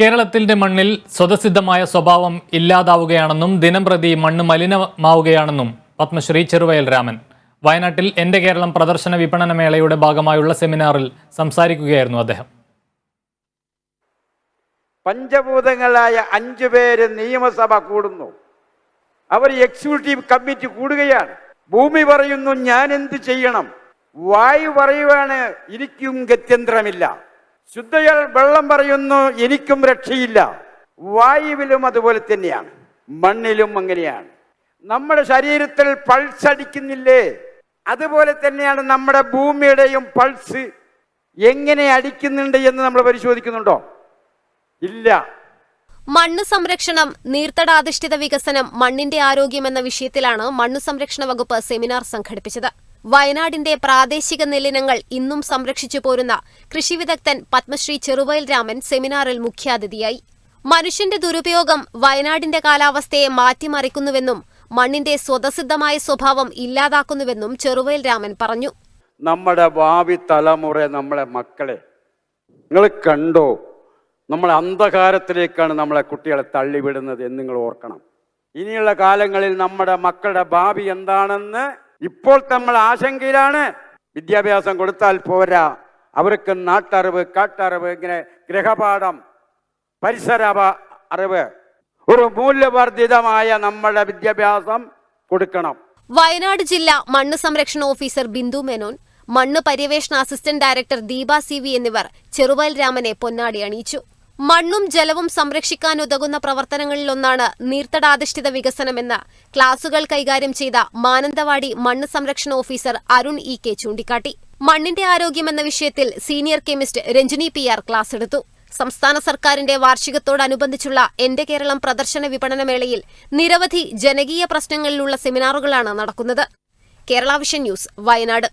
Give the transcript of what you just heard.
കേരളത്തിന്റെ മണ്ണിൽ സ്വതസിദ്ധമായ സ്വഭാവം ഇല്ലാതാവുകയാണെന്നും ദിനംപ്രതി മണ്ണ് മലിനമാവുകയാണെന്നും പത്മശ്രീ ചെറുവയൽ രാമൻ. വയനാട്ടിൽ എന്റെ കേരളം പ്രദർശന വിപണന മേളയുടെ ഭാഗമായുള്ള സെമിനാറിൽ സംസാരിക്കുകയായിരുന്നു അദ്ദേഹം. പഞ്ചഭൂതങ്ങളായ അഞ്ചു പേര് നിയമസഭ കൂടുന്നു. അവർ എക്സിക്യൂട്ടീവ് കമ്മിറ്റി കൂടുകയാണ്. ഭൂമി പറയുന്നു ഞാൻ എന്ത് ചെയ്യണം? വായു പറയുവാണ് എനിക്കും ഗത്യന്തരമില്ല. ശുദ്ധജൽ വെള്ളം പറയുന്നു എനിക്കും രക്ഷയില്ല. വായുവിലും അതുപോലെ തന്നെയാണ് മണ്ണിലും അങ്ങനെയാണ്. നമ്മുടെ ശരീരത്തിൽ പൾസ് അടിക്കുന്നില്ലേ? അതുപോലെ തന്നെയാണ് നമ്മുടെ ഭൂമിയുടെയും പൾസ് എങ്ങനെ അടിക്കുന്നുണ്ട് എന്ന് നമ്മൾ പരിശോധിക്കുന്നുണ്ടോ? ഇല്ല. മണ്ണ് സംരക്ഷണം നീർത്തടാധിഷ്ഠിത വികസനം മണ്ണിന്റെ ആരോഗ്യം എന്ന വിഷയത്തിലാണ് മണ്ണ് സംരക്ഷണ വകുപ്പ് സെമിനാർ സംഘടിപ്പിച്ചത്. വയനാടിന്റെ പ്രാദേശിക നെല്ലിനങ്ങൾ ഇന്നും സംരക്ഷിച്ചു പോരുന്ന കൃഷി വിദഗ്ധൻ പത്മശ്രീ ചെറുവയൽ രാമൻ സെമിനാറിൽ മുഖ്യാതിഥിയായി. മനുഷ്യന്റെ ദുരുപയോഗം വയനാടിന്റെ കാലാവസ്ഥയെ മാറ്റിമറിക്കുന്നുവെന്നും മണ്ണിന്റെ സ്വതസിദ്ധമായ സ്വഭാവം ഇല്ലാതാക്കുന്നുവെന്നും ചെറുവയൽ രാമൻ പറഞ്ഞു. നമ്മുടെ ഭാവി തലമുറ നമ്മളെ മക്കളെ നിങ്ങൾ കണ്ടോ? നമ്മൾ അന്ധകാരത്തിലേക്കാണ് നമ്മളെ കുട്ടികളെ തള്ളിവിടുന്നത് എന്ന് നിങ്ങൾ ഓർക്കണം. ഇനിയുള്ള കാലങ്ങളിൽ നമ്മുടെ മക്കളുടെ ഭാവി എന്താണെന്ന് ഇപ്പോൾ നമ്മൾ ആശങ്കയിലാണ്. വിദ്യാഭ്യാസം കൊടുത്താൽ പോരാ. അവർക്ക് നാട്ടറിവ് കാട്ടറിവ് ഇങ്ങനെ ഗ്രഹപാഠം പരിസര അറിവ്. ഒരു മൂല്യവർദ്ധിതമായ നമ്മളുടെ വിദ്യാഭ്യാസം കൊടുക്കണം. വയനാട് ജില്ലാ മണ്ണ് സംരക്ഷണ ഓഫീസർ ബിന്ദു മേനോൻ മണ്ണ് പര്യവേഷണ അസിസ്റ്റന്റ് ഡയറക്ടർ ദീപ സി എന്നിവർ ചെറുവയൽ രാമനെ പൊന്നാടി അണിയിച്ചു. മണ്ണും ജലവും സംരക്ഷിക്കാൻ സംരക്ഷിക്കാനുതകുന്ന പ്രവർത്തനങ്ങളിലൊന്നാണ് നീർത്തടാധിഷ്ഠിത വികസനമെന്ന് ക്ലാസുകൾ കൈകാര്യം ചെയ്ത മാനന്തവാടി മണ്ണ് സംരക്ഷണ ഓഫീസർ അരുൺ ഇ കെ ചൂണ്ടിക്കാട്ടി. മണ്ണിന്റെ ആരോഗ്യമെന്ന വിഷയത്തിൽ senior chemist Ranjini P R class എടുത്തു. സംസ്ഥാന സർക്കാരിന്റെ വാർഷികത്തോടനുബന്ധിച്ചുള്ള എന്റെ കേരളം പ്രദർശന വിപണനമേളയിൽ നിരവധി ജനകീയ പ്രശ്നങ്ങളിലുള്ള സെമിനാറുകളാണ് നടക്കുന്നത്. Kerala vision news Wayanad.